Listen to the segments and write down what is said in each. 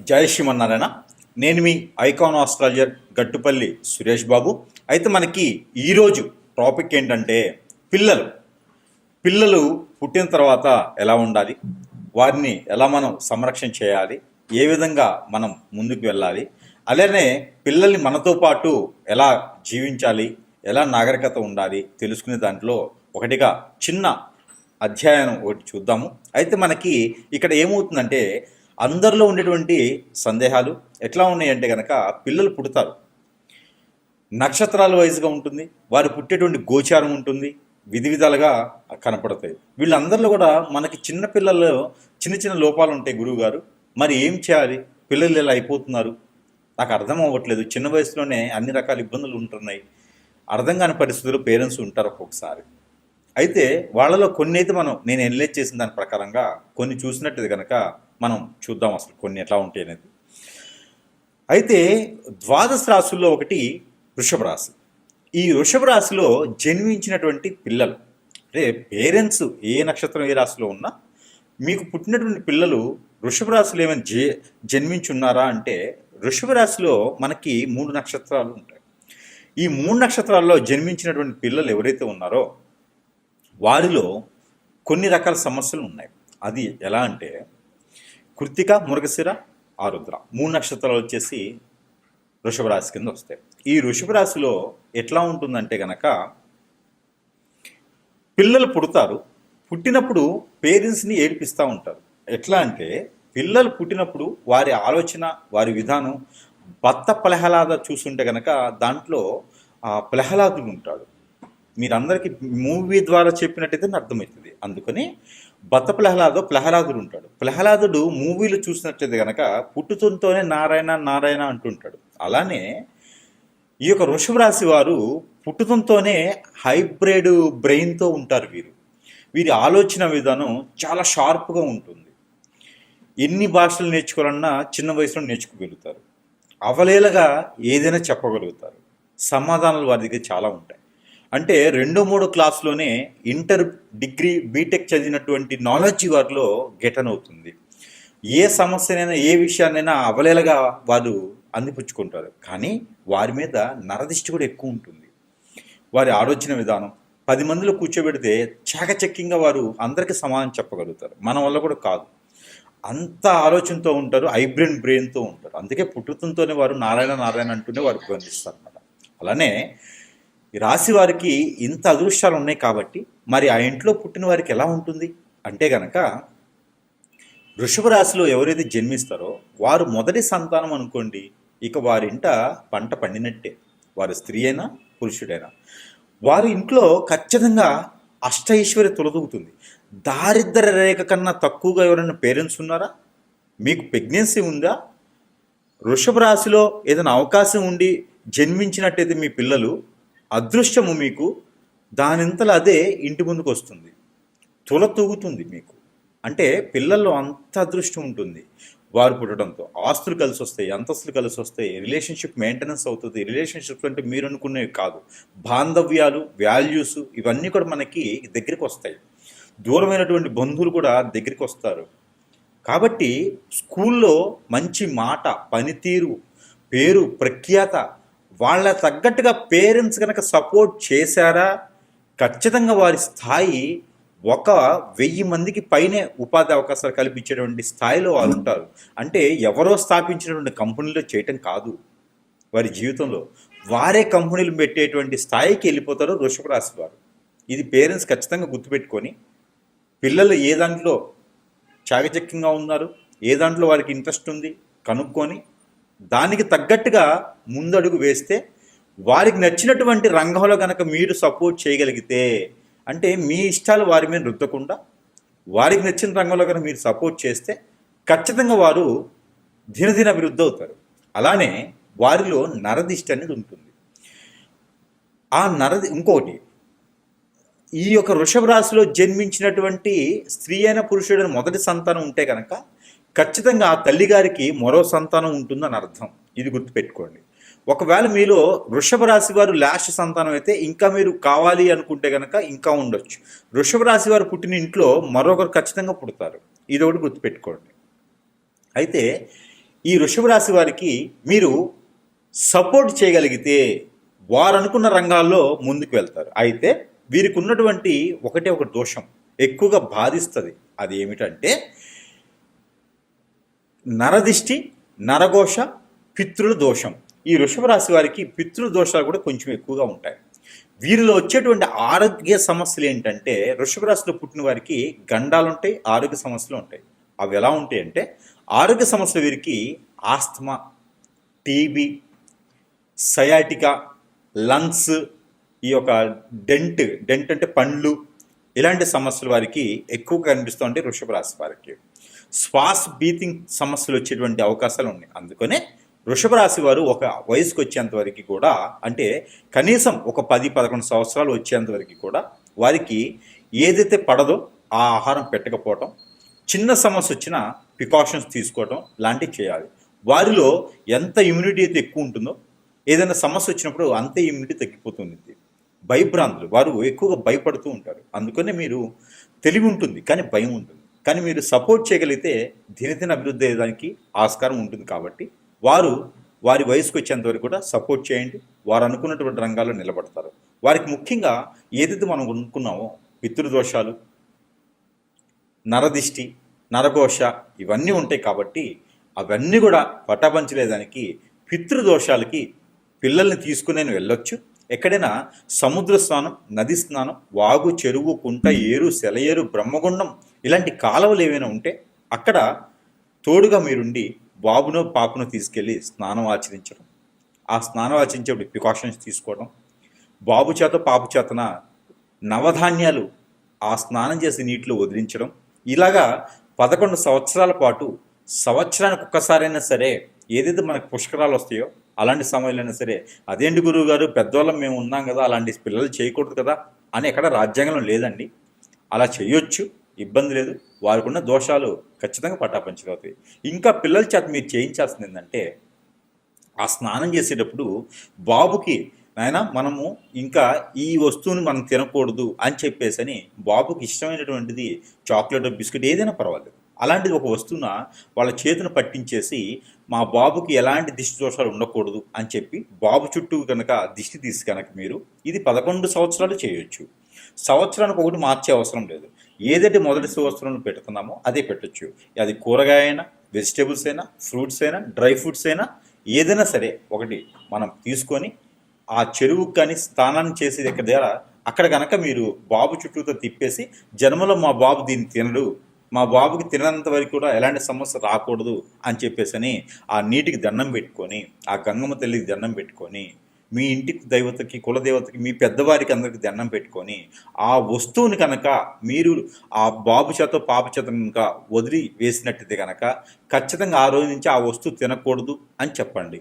జయశ్రీ శ్రీమన్నారాయణ. నేను మీ icon astrologer Gattupalli Suresh Babu. అయితే మనకి ఈరోజు టాపిక్ ఏంటంటే పిల్లలు. పిల్లలు పుట్టిన తర్వాత ఎలా ఉండాలి? వారిని ఎలా మనం సంరక్షణ చేయాలి? ఏ విధంగా మనం ముందుకు వెళ్ళాలి? అలానే పిల్లల్ని మనతో పాటు ఎలా జీవించాలి? ఎలా నాగరికత ఉండాలి? తెలుసుకునే దాంట్లో ఒకటిగా చిన్న అధ్యయనం ఒకటి చూద్దాము. అయితే మనకి ఇక్కడ ఏమవుతుందంటే అందరిలో ఉండేటువంటి సందేహాలు ఎట్లా ఉన్నాయంటే కనుక పిల్లలు పుడతారు. నక్షత్రాల వైజ్గా ఉంటుంది వారు పుట్టేటువంటి గోచారం ఉంటుంది విధి విధాలుగా కనపడతాయి. వీళ్ళందరిలో కూడా మనకి చిన్న పిల్లల్లో చిన్న చిన్న లోపాలు ఉంటాయి గురువు గారు మరి ఏం చేయాలి? పిల్లలు ఇలా అయిపోతున్నారు. నాకు అర్థం అవ్వట్లేదు. చిన్న వయసులోనే అన్ని రకాల ఇబ్బందులు ఉంటున్నాయి. అర్థం కాని పరిస్థితుల్లో పేరెంట్స్ ఉంటారు ఒక్కొక్కసారి. అయితే వాళ్ళలో కొన్ని అయితే మనం నేను ఎన్లేజ్ చేసిన దాని ప్రకారంగా కొన్ని చూసినట్టు కనుక మనం చూద్దాం అసలు కొన్ని ఎట్లా ఉంటాయి అనేది. అయితే ద్వాదశ రాశుల్లో ఒకటి వృషభ రాశి. ఈ వృషభ రాశిలో జన్మించినటువంటి పిల్లలు అంటే పేరెంట్స్ ఏ నక్షత్రం ఏ రాశిలో ఉన్నా మీకు పుట్టినటువంటి పిల్లలు వృషభ రాశిలో ఏమైనా జే జన్మించి ఉన్నారా అంటే వృషభ రాశిలో మనకి మూడు నక్షత్రాలు ఉంటాయి. ఈ మూడు నక్షత్రాల్లో జన్మించినటువంటి పిల్లలు ఎవరైతే ఉన్నారో వారిలో కొన్ని రకాల సమస్యలు ఉన్నాయి. అది ఎలా అంటే కృతిక మురగశిర ఆరుద్ర. మూడు నక్షత్రాలు వచ్చేసి వృషభ రాశి కింద వస్తాయి. ఈ వృషభ రాశిలో ఎట్లా ఉంటుందంటే గనక పిల్లలు పుడతారు. పుట్టినప్పుడు పేరెంట్స్ని ఏడిపిస్తూ ఉంటారు. ఎట్లా అంటే పిల్లలు పుట్టినప్పుడు వారి ఆలోచన వారి విధానం భర్త ప్రహ్లాద చూసుంటే గనక దాంట్లో ఆ ప్రహ్లాదుడు ఉంటాడు మీరందరికీ మూవీ ద్వారా చెప్పినట్టయితే అర్థమవుతుంది. అందుకని భర్త ప్రహ్లాదు ప్రహ్లాదుడు ఉంటాడు. ప్రహ్లాదుడు మూవీలు చూసినట్టయితే కనుక పుట్టుతుంతోనే నారాయణ నారాయణ అంటుంటాడు. అలానే ఈ యొక్క వృషభ రాశి వారు పుట్టుతంతోనే హైబ్రిడ్ బ్రెయిన్తో ఉంటారు వీరు. వీరి ఆలోచన విధానం చాలా షార్ప్గా ఉంటుంది. ఎన్ని భాషలు నేర్చుకోవాలన్నా చిన్న వయసులో నేర్చుకోగలుగుతారు. అవలేలగా ఏదైనా చెప్పగలుగుతారు. సమాధానాలు వారి దగ్గర చాలా ఉంటాయి. అంటే రెండో మూడో క్లాస్లోనే ఇంటర్ డిగ్రీ బీటెక్ చదివినటువంటి నాలెడ్జ్ వారిలో గెటన్ అవుతుంది. ఏ సమస్యనైనా ఏ విషయాన్నైనా అవలేలగా వారు అందిపుచ్చుకుంటారు. కానీ వారి మీద నరదిష్టి కూడా ఎక్కువ ఉంటుంది. వారి ఆలోచన విధానం పది మందిలో కూర్చోబెడితే చాకచక్యంగా వారు అందరికీ సమాధానం చెప్పగలుగుతారు. మన వల్ల కూడా కాదు. అంత ఆలోచనతో ఉంటారు హైబ్రిడ్ బ్రెయిన్తో ఉంటారు. అందుకే పుట్టుతంతోనే వారు నారాయణ నారాయణ అంటూనే వారు బంధిస్తారు అన్నమాట అలానే ఈ రాశి వారికి ఇంత అదృష్టాలు ఉన్నాయి కాబట్టి మరి ఆ ఇంట్లో పుట్టిన వారికి ఎలా ఉంటుంది? అంటే గనక వృషభ రాశిలో ఎవరైతే జన్మిస్తారో వారు మొదటి సంతానం అనుకోండి ఇక వారింట పంట పండినట్టే. వారు స్త్రీ అయినా పురుషుడైనా. వారి ఇంట్లో ఖచ్చితంగా అష్టైశ్వర్య తొలదూగుతుంది దారిద్ర రేఖ కన్నా తక్కువగా ఎవరైనా పేరెంట్స్ ఉన్నారా? మీకు ప్రెగ్నెన్సీ ఉందా? వృషభ రాశిలో ఏదైనా అవకాశం ఉండి జన్మించినట్టయితే మీ పిల్లలు అదృష్టము మీకు దానింతలో అదే ఇంటి ముందుకు వస్తుంది. తుల తూగుతుంది మీకు. అంటే పిల్లల్లో అంత అదృష్టం ఉంటుంది. వారు పుట్టడంతో ఆస్తులు కలిసి వస్తాయి అంతస్తులు కలిసి వస్తాయి రిలేషన్షిప్ మెయింటెనెన్స్ అవుతుంది. రిలేషన్షిప్స్ అంటే మీరు అనుకునేవి కాదు. బాంధవ్యాలు వాల్యూస్ ఇవన్నీ కూడా మనకి దగ్గరికి వస్తాయి. దూరమైనటువంటి బంధువులు కూడా దగ్గరికి వస్తారు. కాబట్టి స్కూల్లో మంచి మాట పనితీరు పేరు ప్రఖ్యాత వాళ్ళ తగ్గట్టుగా పేరెంట్స్ కనుక సపోర్ట్ చేశారా? ఖచ్చితంగా వారి స్థాయి ఒక వెయ్యి మందికి పైనే ఉపాధి అవకాశాలు కల్పించేటువంటి స్థాయిలో వారు ఉంటారు. అంటే ఎవరో స్థాపించినటువంటి కంపెనీలో చేయటం కాదు వారి జీవితంలో. వారే కంపెనీలు పెట్టేటువంటి స్థాయికి వెళ్ళిపోతారు వృషభ రాశి వారు. ఇది పేరెంట్స్ ఖచ్చితంగా గుర్తుపెట్టుకొని పిల్లలు ఏ దాంట్లో చాకచక్యంగా ఉన్నారు? ఏ దాంట్లో వారికి ఇంట్రెస్ట్ ఉంది? కనుక్కొని దానికి తగ్గట్టుగా ముందడుగు వేస్తే వారికి నచ్చినటువంటి రంగంలో కనుక మీరు సపోర్ట్ చేయగలిగితే అంటే మీ ఇష్టాలు వారి మీద రుద్దకుండా వారికి నచ్చిన రంగంలో కనుక మీరు సపోర్ట్ చేస్తే ఖచ్చితంగా వారు దినదిన అభివృద్ధి అవుతారు. అలానే వారిలో నరదిష్ట అనేది ఉంటుంది. ఆ నరది ఇంకోటి ఈ యొక్క వృషభ రాశిలో జన్మించినటువంటి స్త్రీ అయిన పురుషుడైన మొదటి సంతానం ఉంటే కనుక ఖచ్చితంగా ఆ తల్లిగారికి మరో సంతానం ఉంటుందని అర్థం. ఇది గుర్తుపెట్టుకోండి. ఒకవేళ మీలో వృషభ రాశి వారు లాస్ట్ సంతానం అయితే ఇంకా మీరు కావాలి అనుకుంటే కనుక ఇంకా ఉండొచ్చు. వృషభ రాశి వారు పుట్టిన ఇంట్లో మరొకరు ఖచ్చితంగా పుడతారు. ఇది ఒకటి గుర్తుపెట్టుకోండి. అయితే ఈ వృషభ రాశి వారికి మీరు సపోర్ట్ చేయగలిగితే వారు అనుకున్న రంగాల్లో ముందుకు వెళ్తారు. అయితే వీరికి ఉన్నటువంటి ఒకటే ఒక దోషం. ఎక్కువగా బాధిస్తుంది. అది ఏమిటంటే నరదిష్టి నరఘోష పితృల దోషం. ఈ వృషభ రాశి వారికి పితృ దోషాలు కూడా కొంచెం ఎక్కువగా ఉంటాయి. వీరిలో వచ్చేటువంటి ఆరోగ్య సమస్యలు ఏంటంటే వృషభ రాశిలో పుట్టిన వారికి గండాలు ఉంటాయి ఆరోగ్య సమస్యలు ఉంటాయి. అవి ఎలా ఉంటాయి అంటే ఆరోగ్య సమస్యలు వీరికి ఆస్తమా టీబీ సయాటికా లంగ్స్ ఈ యొక్క డెంట్ డెంట్ అంటే పండ్లు ఇలాంటి సమస్యలు వారికి ఎక్కువగా కనిపిస్తూ ఉంటాయి వృషభ రాశి వారికి. శ్వాస బీతింగ్ సమస్యలు వచ్చేటువంటి అవకాశాలు ఉన్నాయి. అందుకనే వృషభ రాశి వారు ఒక వయసుకు వచ్చేంత వరకు కూడా అంటే కనీసం ఒక పది పదకొండు సంవత్సరాలు వచ్చేంత వరకు కూడా వారికి ఏదైతే పడదో ఆ ఆహారం పెట్టకపోవటం చిన్న సమస్య వచ్చినా ప్రికాషన్స్ తీసుకోవటం లాంటివి చేయాలి. వారిలో ఎంత ఇమ్యూనిటీ అయితే ఎక్కువ ఉంటుందో ఏదైనా సమస్య వచ్చినప్పుడు అంతే ఇమ్యూనిటీ తగ్గిపోతుంది. భయభ్రాంతులు వారు ఎక్కువగా భయపడుతూ ఉంటారు. అందుకనే మీరు తెలివి ఉంటుంది కానీ భయం ఉంటుంది కానీ మీరు సపోర్ట్ చేయగలిగితే దినదిన అభివృద్ధి అయ్యేదానికి ఆస్కారం ఉంటుంది కాబట్టి వారు వారి వయసుకు వచ్చేంత వరకు కూడా సపోర్ట్ చేయండి. వారు అనుకున్నటువంటి రంగాల్లో నిలబడతారు. వారికి ముఖ్యంగా ఏదైతే మనం అనుకున్నామో పితృదోషాలు నరదిష్టి నరఘోష ఇవన్నీ ఉంటాయి కాబట్టి అవన్నీ కూడా పటాపంచలేదానికి పితృదోషాలకి పిల్లల్ని తీసుకుని నేను వెళ్ళొచ్చు. ఎక్కడైనా సముద్ర స్నానం నది స్నానం వాగు చెరువు కుంట ఏరు సెలయేరు బ్రహ్మగుండం ఇలాంటి కాలువలు ఏవైనా ఉంటే అక్కడ తోడుగా మీరుండి బాబునో పాపను తీసుకెళ్ళి స్నానం ఆచరించడం. ఆ స్నానం ఆచరించేప్పుడు ప్రికాషన్స్ తీసుకోవడం. బాబు చేత పాపు చేతన నవధాన్యాలు ఆ స్నానం చేసి నీటిలో వదిలించడం. ఇలాగా పదకొండు సంవత్సరాల పాటు సంవత్సరానికి ఒక్కసారైనా సరే ఏదైతే మనకు పుష్కరాలు వస్తాయో అలాంటి సమయంలో సరే అదేంటి గురువు గారు పెద్దవాళ్ళం మేము ఉన్నాం కదా అలాంటి పిల్లలు చేయకూడదు కదా అని ఎక్కడ రాజ్యాంగంలో లేదండి. అలా చేయొచ్చు. ఇబ్బంది లేదు. వారికి ఉన్న దోషాలు ఖచ్చితంగా పటాపంచలవుతాయి ఇంకా పిల్లల చేత మీరు చేయించాల్సింది ఏంటంటే ఆ స్నానం చేసేటప్పుడు బాబుకి నాయన మనము ఇంకా ఈ వస్తువుని మనం తినకూడదు అని చెప్పేసి అని బాబుకి ఇష్టమైనటువంటిది చాక్లెట్ బిస్కెట్ ఏదైనా పర్వాలేదు. అలాంటిది ఒక వస్తువున వాళ్ళ చేతిని పట్టించేసి మా బాబుకి ఎలాంటి దిష్టి దోషాలు ఉండకూడదు అని చెప్పి బాబు చుట్టూ కనుక దిష్టి తీసి కనుక మీరు ఇది పదకొండు సంవత్సరాలు చేయొచ్చు. సంవత్సరానికి ఒకటి మార్చే అవసరం లేదు. ఏదైతే మొదటి సంవత్సరం పెట్టుకున్నామో అదే పెట్టొచ్చు. అది కూరగాయ అయినా వెజిటేబుల్స్ అయినా ఫ్రూట్స్ అయినా డ్రై ఫ్రూట్స్ అయినా ఏదైనా సరే ఒకటి మనం తీసుకొని ఆ చెరువుకు కానీ స్నానం చేసే దగ్గర అక్కడ కనుక మీరు బాబు చుట్టూతో తిప్పేసి జన్మలో మా బాబు దీన్ని తినడు. మా బాబుకి తినంత వరకు కూడా ఎలాంటి సమస్య రాకూడదు అని చెప్పేసి అని ఆ నీటికి దండం పెట్టుకొని ఆ గంగమ్మ తల్లికి దండం పెట్టుకొని మీ ఇంటికి దైవతకి కులదేవతకి మీ పెద్దవారికి అందరికి దండం పెట్టుకొని ఆ వస్తువుని కనుక మీరు ఆ బాబు చేత పాప చేత కనుక వదిలి వేసినట్టుది కనుక ఖచ్చితంగా ఆ రోజు నుంచి ఆ వస్తువు తినకూడదు అని చెప్పండి.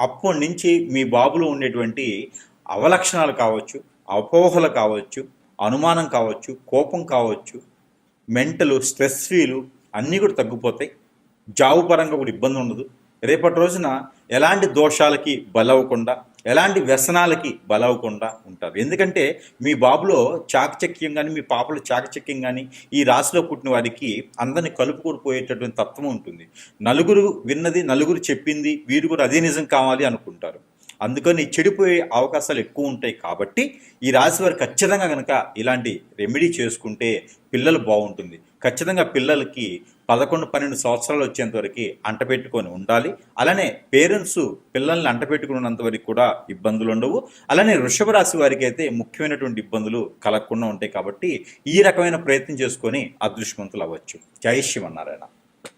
అప్పటి నుంచి మీ బాబులో ఉండేటువంటి అవలక్షణాలు కావచ్చు అపోహలు కావచ్చు అనుమానం కావచ్చు కోపం కావచ్చు మెంటలు స్ట్రెస్ ఫీలు అన్నీ కూడా తగ్గిపోతాయి. జాబు పరంగా కూడా ఇబ్బంది ఉండదు. రేపటి రోజున ఎలాంటి దోషాలకి బలవకుండా ఎలాంటి వ్యసనాలకి బలవకుండా ఉంటారు. ఎందుకంటే మీ బాబులో చాకచక్యం కానీ మీ పాపలో చాకచక్యం కానీ ఈ రాశిలో పుట్టిన వారికి అందరిని కలుపుకూరిపోయేటటువంటి తత్వం ఉంటుంది. నలుగురు విన్నది నలుగురు చెప్పింది వీరు కూడా అదే నిజం కావాలి అనుకుంటారు. అందుకని చెడిపోయే అవకాశాలు ఎక్కువ ఉంటాయి కాబట్టి ఈ రాశి వారు ఖచ్చితంగా కనుక ఇలాంటి రెమెడీ చేసుకుంటే పిల్లలు బాగుంటుంది. ఖచ్చితంగా పిల్లలకి పదకొండు పన్నెండు సంవత్సరాలు వచ్చేంత వరకు అంటపెట్టుకొని ఉండాలి. అలానే పేరెంట్స్ పిల్లల్ని అంటపెట్టుకున్నంత వరకు కూడా ఇబ్బందులు ఉండవు. అలానే వృషభ రాశి వారికి అయితే ముఖ్యమైనటువంటి ఇబ్బందులు కలగకుండా ఉంటాయి కాబట్టి ఈ రకమైన ప్రయత్నం చేసుకొని అదృష్టవంతులు అవ్వచ్చు. జై శివనారాయణ